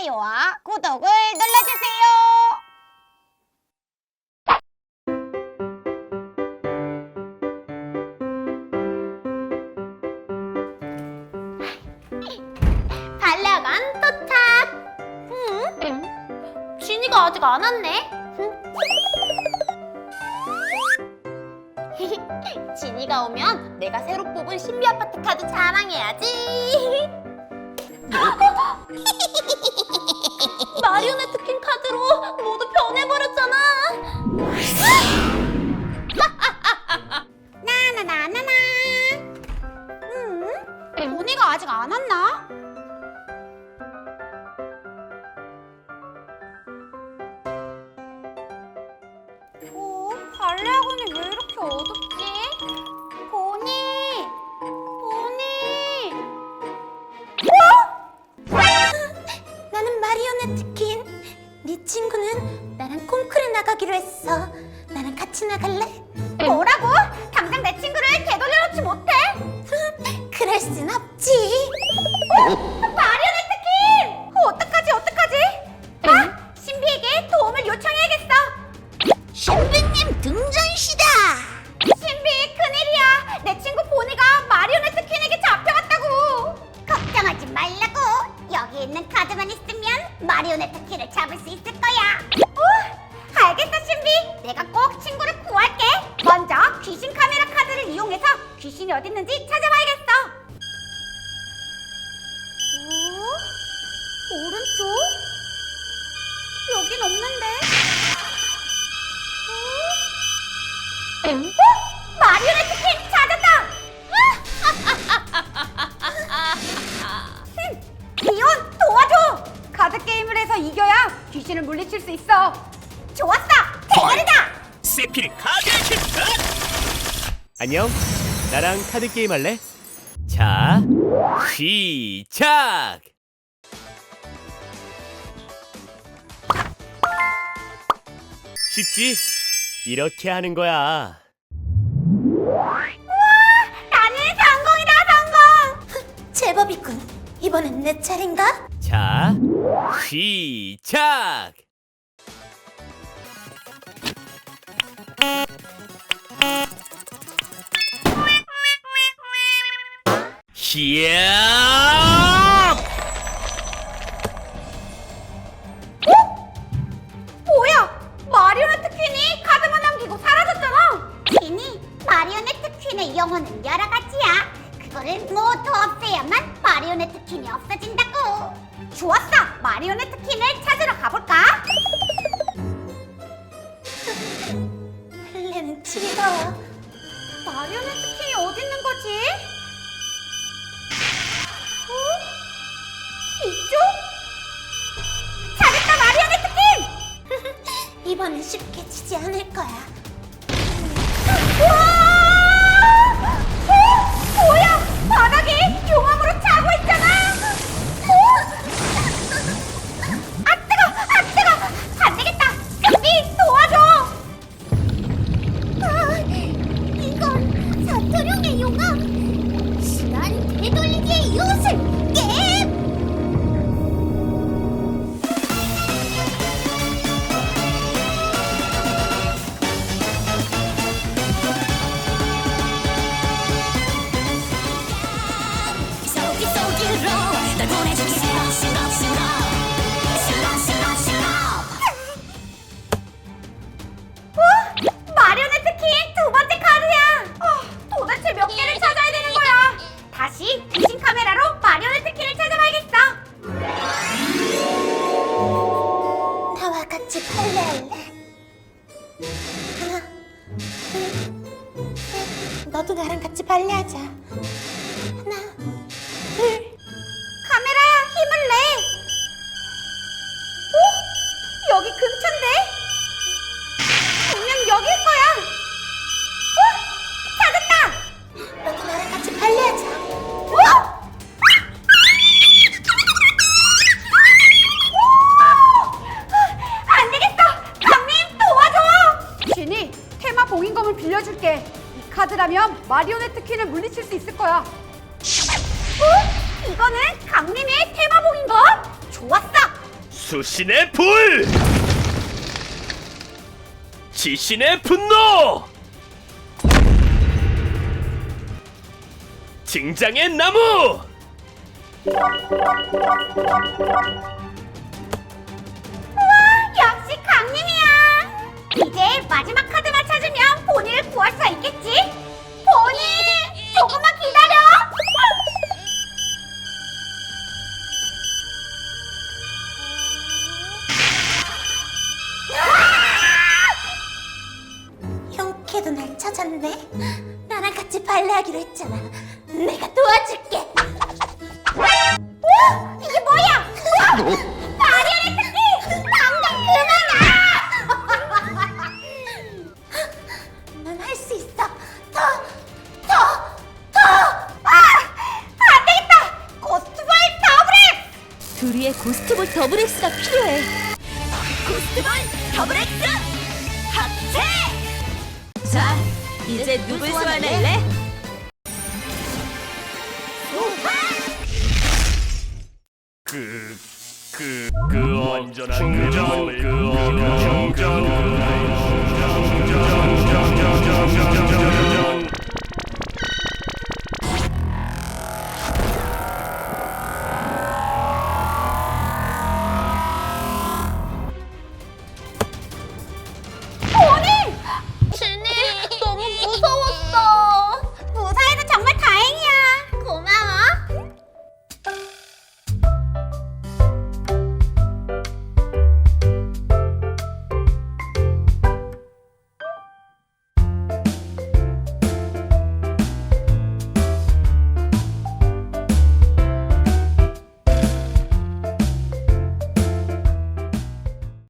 좋아요와 구독을 눌러주세요. 응? 안 왔네. 진이가 오면 내가 새로 뽑은 신비 아파트 카드 자랑해야지. 마리오네트킨 카드로 모두 변해버렸잖아. 나나나나나. 음? 보니가 아직 안 왔나? 같이 나갈래? 뭐라고? 당장 내 친구를 되돌려놓지 못해? 그럴 순 없지. 마리오네트킨! 어떡하지 어떡하지? 아, 신비에게 도움을 요청해야겠어. 신비님 등장시다. 신비 큰일이야. 내 친구 보니가 마리오네트 퀸에게 잡혀갔다고. 걱정하지 말라고. 여기 있는 카드만 있으면 마리오네트 퀸을 잡을 수 있을 어디 있는지 찾아봐야겠어. 어? 오른쪽? 여긴 없는데. 어? 어? 마리오네트 퀸 찾았다! 흠, 리온 도와줘! 카드 게임을 해서 이겨야 귀신을 물리칠 수 있어. 좋았어! 대결이다! 세필 카드 킥! 안녕. 나랑 카드 게임 할래? 자, 시작. 쉽지? 이렇게 하는 거야. 나는 성공이다 성공! 제법이군. 이번엔 내 차례인가? 자, 시작. 히야! 뭐야? 마리오네트 퀸이 카드만 남기고 사라졌잖아. 퀸이 마리오네트 퀸의 영혼은 여러 가지야. 그거를 모두 없애야만 마리오네트 퀸이 없어진다고. 좋았어. 마리오네트 퀸을 찾으러 가볼까? 즐거워. 마리오네트 퀸이 어디 있는 거지? 이번엔 쉽게 지지 않을 거야. 와! 어? 뭐야? 바닥에 용암 너도 나랑 같이 발레하자. 하나, 둘. 카메라야 힘을 내. 어? 여기 근처인데? 분명 여길 거야. 어? 찾았다. 너도 나랑 같이 발레하자. 어? 안 되겠어. 강림 도와줘. 진이 테마 봉인검을 빌려줄게. 이 카드라면 마리오네트 퀸을 물리칠 수 있을 거야. 어? 이거는 강림의 테마복인 거? 좋았어. 수신의 불! 지신의 분노! 증장의 나무! 찾았네. 나랑 같이 발레하기로 했잖아. 내가 도와줄게. 어? 이게 뭐야? 마리오네 특기! 당장 그만아! 넌할 수 있어. 더, 더, 더! 아! 안 되겠다! 고스트볼 더블엑스! 둘이의 고스트볼 더블엑스가 필요해. 고스트볼 더블엑스 합체! 자, 이제 누굴 소환할래? 그, 그, 그 언제나 충정, 그 충정, 충정, 충정, 충정, 충정,